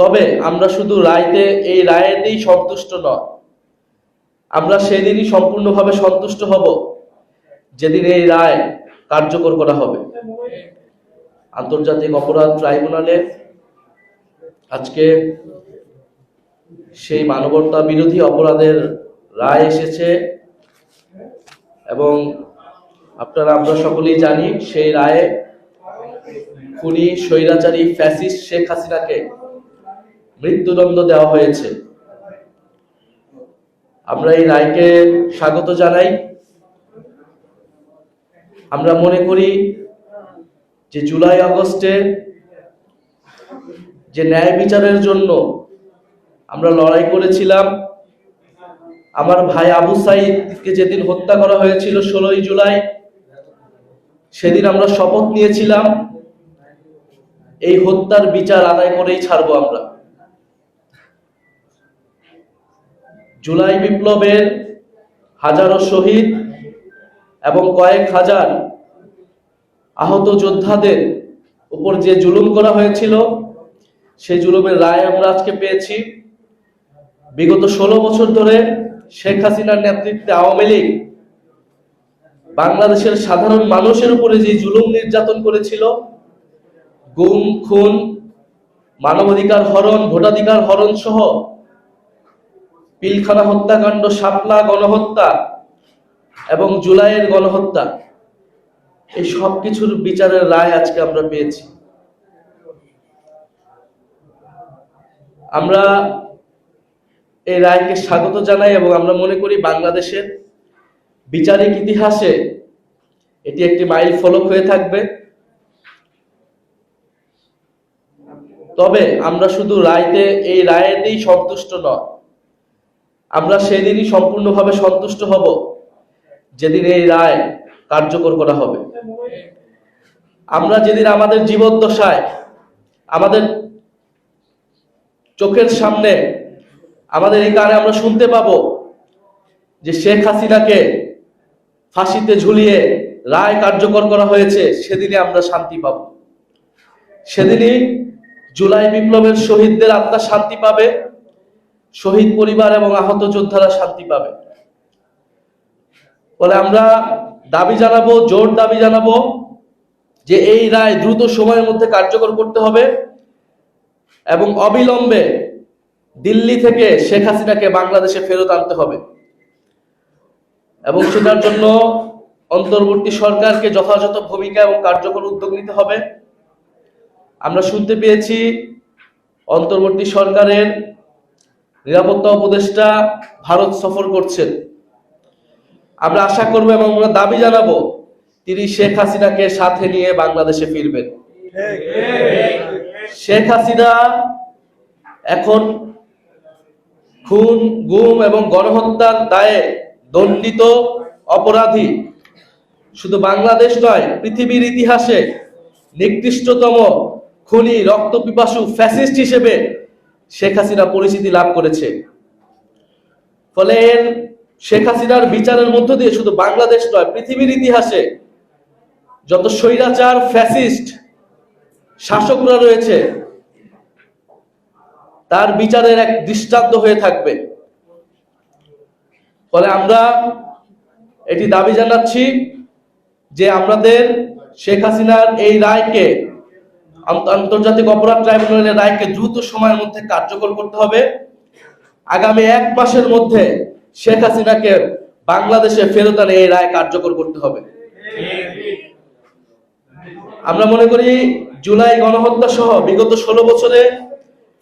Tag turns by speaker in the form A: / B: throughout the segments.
A: তবে আমরা শুধু রায়তে এই রায়েতেই সন্তুষ্ট নয়। আমরা সেদিনই সম্পূর্ণভাবে সন্তুষ্ট হব, যেদিন এই রায় কার্যকর করা হবে। আন্তর্জাতিক অপরাধ ট্রাইব্যুনালে আজকে সেই মানবতা বিরোধী অপরাধের রায় এসেছে এবং আপনারা, আমরা সকলেই জানি সেই রায়ে খুনি, স্বৈরাচারী, ফ্যাসিস্ট শেখ হাসিনাকে মৃত্যুদণ্ড দেওয়া হয়েছে। আমরা এই রায়কে স্বাগত জানাই। আমরা মনে করি যে জুলাই আগস্টে যে ন্যায় বিচারের জন্য আমরা লড়াই করেছিলাম, আমার ভাই আবু সাইদকে যেদিন হত্যা করা হয়েছিল ষোলোই জুলাই, সেদিন আমরা শপথ নিয়েছিলাম, এই হত্যার বিচার আদায় করেই ছাড়বো আমরা। জুলাই বিপ্লবের হাজারো শহীদ এবং কয়েক হাজার আহত যোদ্ধাদের উপর যে জুলুম করা হয়েছিল, সেই জুলুমের রায় আমরা আজকে পেয়েছি। বিগত ষোলো বছর ধরে শেখ হাসিনার নেতৃত্বে আওয়ামী লীগ বাংলাদেশের সাধারণ মানুষের উপরে যে জুলুম নির্যাতন করেছিল, গুম, খুন, মানবাধিকার হরণ, ভোটাধিকার হরণ সহ পিলখানা হত্যাকাণ্ড, শাপলা গণহত্যা এবং জুলাইয়ের গণহত্যা, এই সব কিছুর বিচারের রায় আজকে আমরা পেয়েছি। আমরা এই রায়কে স্বাগত জানাই এবং আমরা মনে করি বাংলাদেশের বিচারিক ইতিহাসে এটি একটি মাইল ফলক হয়ে থাকবে। তবে আমরা শুধু রায়তে, এই রায়েতেই সন্তুষ্ট নয় আমরা সেদিনই সম্পূর্ণভাবে সন্তুষ্ট হব যেদিন এই রায় কার্যকর করা হবে। আমরা যেদিন আমাদের জীবদ্দশায়, আমাদের চোখের সামনে, আমাদের এই কানে আমরা শুনতে পাবো যে শেখ হাসিনাকে ফাঁসিতে ঝুলিয়ে রায় কার্যকর করা হয়েছে সেদিনে আমরা শান্তি পাব। সেদিনই জুলাই বিপ্লবের শহীদদের আত্মা শান্তি পাবে। শহীদ পরিবার এবং আহত যোদ্ধারা শান্তি পাবে। বলে আমরা দাবি জানাব, জোর দাবি জানাব যে এই রায় দ্রুত সময়ের মধ্যে কার্যকর করতে হবে এবং অবিলম্বে দিল্লি থেকে শেখ হাসিনাকে বাংলাদেশে ফেরত আনতে হবে এবং সেটার জন্য অন্তর্বর্তী সরকারকে যথাযথ ভূমিকা এবং কার্যকর উদ্যোগ নিতে হবে। আমরা শুনতে পেয়েছি অন্তর্বর্তী সরকারের নিরাপত্তা উপদেষ্টা ভারত সফর করছেন। আমরা আশা করব এবং আমরা দাবি জানাব, তিনি শেখ হাসিনাকে সাথে নিয়ে বাংলাদেশে ফিরবেন। শেখ হাসিনা এখন খুন, গুম এবং গণহত্যার দায়ে দণ্ডিত অপরাধী। শুধু বাংলাদেশ নয়, পৃথিবীর ইতিহাসে নিকৃষ্টতম খুনি রক্তপিপাসু ফ্যাসিস্ট হিসেবে শেখ হাসিনা পরিচিতি লাভ করেছে। ফলে শেখ হাসিনার বিচারের মধ্য দিয়ে শুধু বাংলাদেশ নয়, পৃথিবীর ইতিহাসে যত স্বৈরাচার, ফ্যাসিস্ট, শাসকরা রয়েছে, তার বিচারের এক দৃষ্টান্ত হয়ে থাকবে। ফলে আমরা এটি দাবি জানাচ্ছি যে আমাদের শেখ হাসিনার এই রায়কে আন্তর্জাতিক অপরাধ ট্রাইব্যুনালের রায়কে দ্রুত সময়ের মধ্যে কার্যকর করতে হবে। আগামী এক মাসের মধ্যে শেখ হাসিনাকে বাংলাদেশে ফেরত আনে এই রায় কার্যকর করতে হবে। আমরা মনে করি জুলাই গণহত্যা সহ বিগত ষোলো বছরে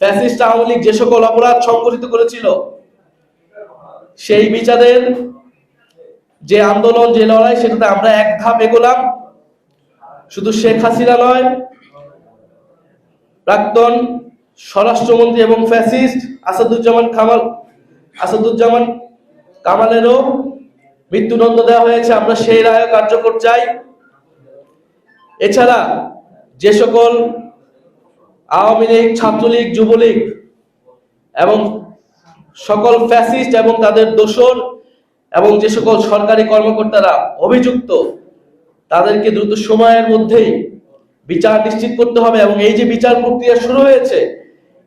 A: ফ্যাসিস্ট আওয়ামী লীগ যে সকল অপরাধ সংগঠিত করেছিল, সেই বিচারের যে আন্দোলন, যে লড়াই, সেটাতে আমরা এক ধাপ এগোলাম। শুধু শেখ হাসিনা নয় প্রাক্তন স্বরাষ্ট্রমন্ত্রী এবং ফ্যাসিস্ট আসাদুজ্জামান কামাল, আসাদুজ্জামান কামালেরও মৃত্যুদণ্ড দেওয়া হয়েছে। আমরা সেই রায় কার্যকর চাই। এছাড়া যে সকল আওয়ামী লীগ, ছাত্রলীগ, যুবলীগ এবং সকল ফ্যাসিস্ট এবং তাদের দোসর এবং যে সকল সরকারি কর্মকর্তারা অভিযুক্ত, তাদেরকে দ্রুত সময়ের মধ্যেই বিচার নিশ্চিত করতে হবে এবং এই যে বিচার প্রক্রিয়া শুরু হয়েছে,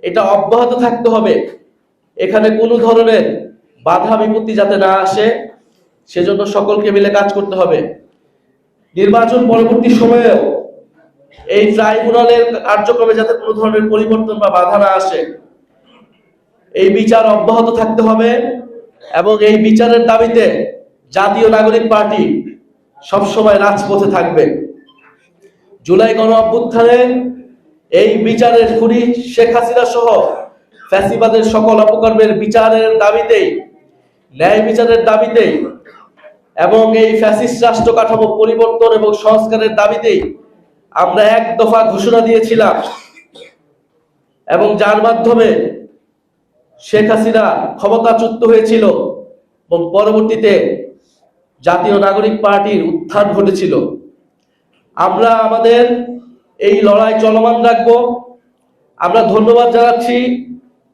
A: এটা অব্যাহত থাকতে হবে। এখানে কোনো ধরনের বাধা বিপত্তি যাতে না আসে, সেজন্য সকলকে মিলে কাজ করতে হবে। নির্বাচন পরবর্তী সময়েও এই ট্রাইব্যুনালের কার্যক্রমে যাতে কোনো ধরনের পরিবর্তন বা বাধা না আসে, এই বিচার অব্যাহত থাকতে হবে এবং এই বিচারের দাবিতে জাতীয় নাগরিক পার্টি সবসময় রাজপথে থাকবে। জুলাই গণ অভ্যুত্থানে এই বিচারের খুনি শেখ হাসিনা সহ ফ্যাসিবাদের সকল অপকর্মের বিচারের দাবিতেই, ন্যায় বিচারের দাবিতেই এবং এই ফ্যাসিস্ট রাষ্ট্র কাঠামো পরিবর্তন এবং সংস্কারের দাবিতেই আমরা এক দফা ঘোষণা দিয়েছিলাম এবং যার মাধ্যমে শেখ হাসিনা ক্ষমতাচ্যুত হয়েছিল এবং পরবর্তীতে জাতীয় নাগরিক পার্টির উত্থান ঘটেছিল। আমরা আমাদের এই লড়াই চলমান রাখব। আমরা ধন্যবাদ জানাচ্ছি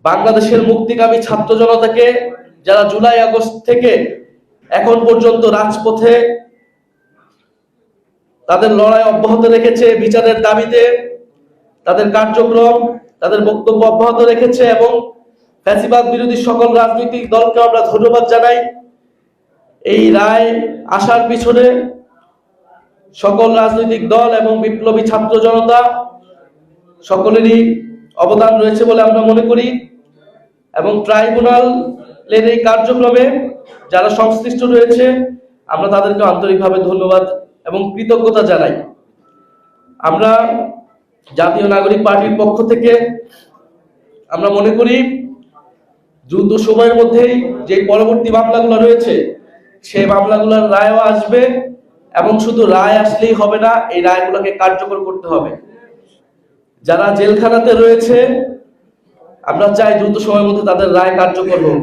A: বাংলাদেশের মুক্তিকামী ছাত্র জনতাকে যারা জুলাই আগস্ট থেকে এখন পর্যন্ত রাজপথে তাদের লড়াই অব্যাহত রেখেছে বিচারের দাবিতে, তাদের কার্যক্রম, তাদের বক্তব্য অব্যাহত রেখেছে এবং ফ্যাসিবাদ বিরোধী সকল রাজনৈতিক দলকে আমরা ধন্যবাদ জানাই। এই রায় আসার পিছনে সকল রাজনৈতিক দল এবং বিপ্লবী ছাত্র জনতা সকলেরই অবদান রয়েছে বলে আমরা মনে করি এবং ট্রাইব্যুনালের এই কার্যক্রমে যারা সংশ্লিষ্ট রয়েছে, আমরা তাদেরকে আন্তরিকভাবে ধন্যবাদ এবং কৃতজ্ঞতা জানাই। আমরা জাতীয় নাগরিক পার্টির পক্ষ থেকে আমরা মনে করি, দ্রুত সময়ের মধ্যেই যে পরবর্তী মামলাগুলো রয়েছে সেই মামলাগুলোর রায়ও আসবে। এবং শুধু রায় আসলেই হবে না, এই রায়গুলোকে কার্যকর করতে হবে। যারা জেলখানাতে রয়েছে, আমরা চাই দ্রুত সময়ের মধ্যে তাদের রায় কার্যকর হোক।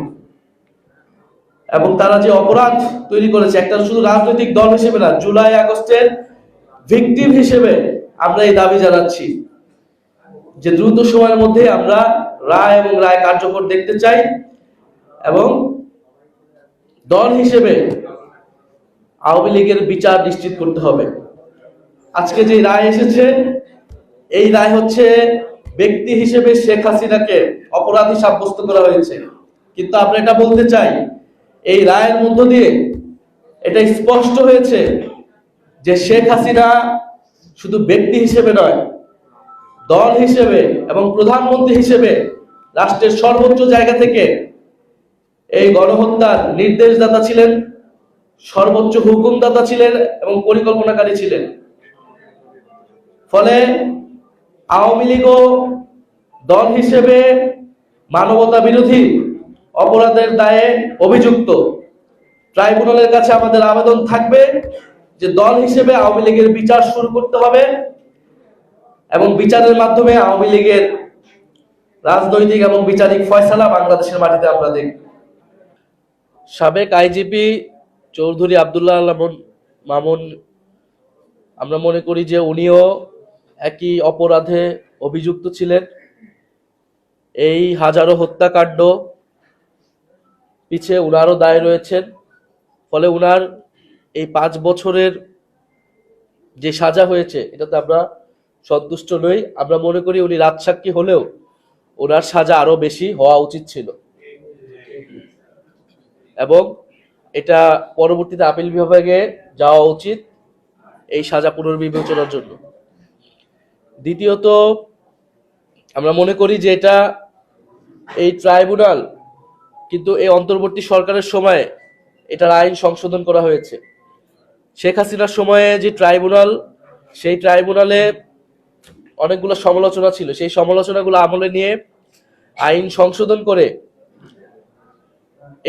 A: এবং তারা যে অপরাধ তৈরি করেছে, একটা শুধু রাজনৈতিক দল হিসেবে না, জুলাই আগস্টের ভিকটিম হিসেবে আমরা এই দাবি জানাচ্ছি যে দ্রুত সময়ের মধ্যে আমরা রায় এবং রায় কার্যকর দেখতে চাই এবং দল হিসেবে আওয়ামী লীগের বিচার নিশ্চিত করতে হবে। আজকে যে রায় এসেছে, এই রায় হচ্ছে ব্যক্তি হিসেবে শেখ হাসিনাকে অপরাধী সাব্যস্ত করা হয়েছে। কিন্তু আমরা এটা বলতে চাই, এই রায়ের মধ্য দিয়ে এটা স্পষ্ট হয়েছে যে শেখ হাসিনা শুধু ব্যক্তি হিসেবে নয়, দল হিসেবে এবং প্রধানমন্ত্রী হিসেবে রাষ্ট্রের সর্বোচ্চ জায়গা থেকে এই গণহত্যার নির্দেশদাতা ছিলেন। সর্বোচ্চ হুকুমদাতা ছিলেন এবং পরিকল্পনাকারী ছিলেন। ফলে আওয়ামী লীগও দল হিসেবে মানবতা বিরোধী অপরাধের দায়ে অভিযুক্ত। ট্রাইব্যুনালের কাছে আমাদের আবেদন থাকবে যে দল হিসেবে আওয়ামী লীগের বিচার শুরু করতে হবে এবং বিচারের মাধ্যমে আওয়ামী লীগের রাজনৈতিক এবং বিচারিক ফয়সালা বাংলাদেশের মাটিতে আমরা দেখব। সাবেক আইজিপি চৌধুরী আবদুল্লাহ আল্লাহ মামুন, আমরা মনে করি যে উনিও একই অপরাধে অভিযুক্ত ছিলেন। এই হাজারো হত্যাকাণ্ড পিছে উনারও দায় রয়েছেন। ফলে উনার এই পাঁচ বছরের যে সাজা হয়েছে, এটাতে আমরা সন্তুষ্ট নই। আমরা মনে করি উনি রাজসাক্ষী হলেও ওনার সাজা আরও বেশি হওয়া উচিত ছিল। এবং এটা পরবর্তীতে আপিল বিভাগে যাওয়া উচিত এই সাজা পুনর্বিবেচনার জন্য। দ্বিতীয়ত, আমরা মনে করি যে এটা এই ট্রাইব্যুনাল কিন্তু এই অন্তর্বর্তী সরকারের সময়ে এটার আইন সংশোধন করা হয়েছে। শেখ হাসিনার সময়ে যে ট্রাইব্যুনাল, সেই ট্রাইব্যুনালে অনেকগুলো সমালোচনা ছিল। সেই সমালোচনাগুলো আমলে নিয়ে আইন সংশোধন করে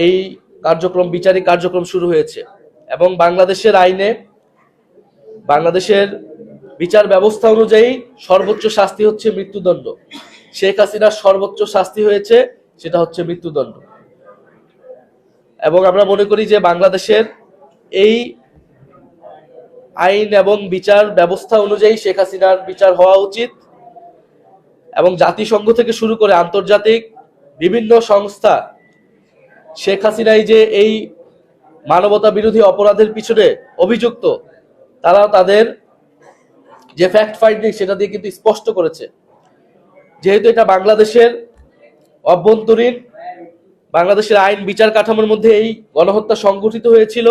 A: এই কার্যক্রম, বিচারিক কার্যক্রম শুরু হয়েছে এবং বাংলাদেশের আইনে, বাংলাদেশের বিচার ব্যবস্থা অনুযায়ী সর্বোচ্চ শাস্তি হচ্ছে মৃত্যুদণ্ড। শেখ হাসিনার সর্বোচ্চ শাস্তি হয়েছে, সেটা হচ্ছে মৃত্যুদণ্ড। এবং আমরা মনে করি যে বাংলাদেশের এই আইন এবং বিচার ব্যবস্থা অনুযায়ী শেখ হাসিনার বিচার হওয়া উচিত এবং জাতিসংঘ থেকে শুরু করে আন্তর্জাতিক বিভিন্ন সংস্থা শেখ হাসিনাই যে এই মানবতা বিরোধী অপরাধের পিছনে অভিযুক্ত তারা তাদের যে ফ্যাক্ট ফাইন্ডিং সেটা দিয়ে কিন্তু স্পষ্ট করেছে। যেহেতু এটা বাংলাদেশের অভ্যন্তরীণ, বাংলাদেশের আইন বিচার কাঠামোর মধ্যে এই গণহত্যা সংগঠিত হয়েছিল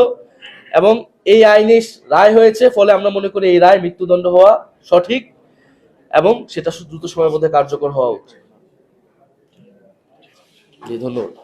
A: এবং এই আইনে রায় হয়েছে, ফলে আমরা মনে করি এই রায় মৃত্যুদণ্ড হওয়া সঠিক এবং সেটা দ্রুত সময়ের মধ্যে কার্যকর হওয়া উচিত। ধন্যবাদ।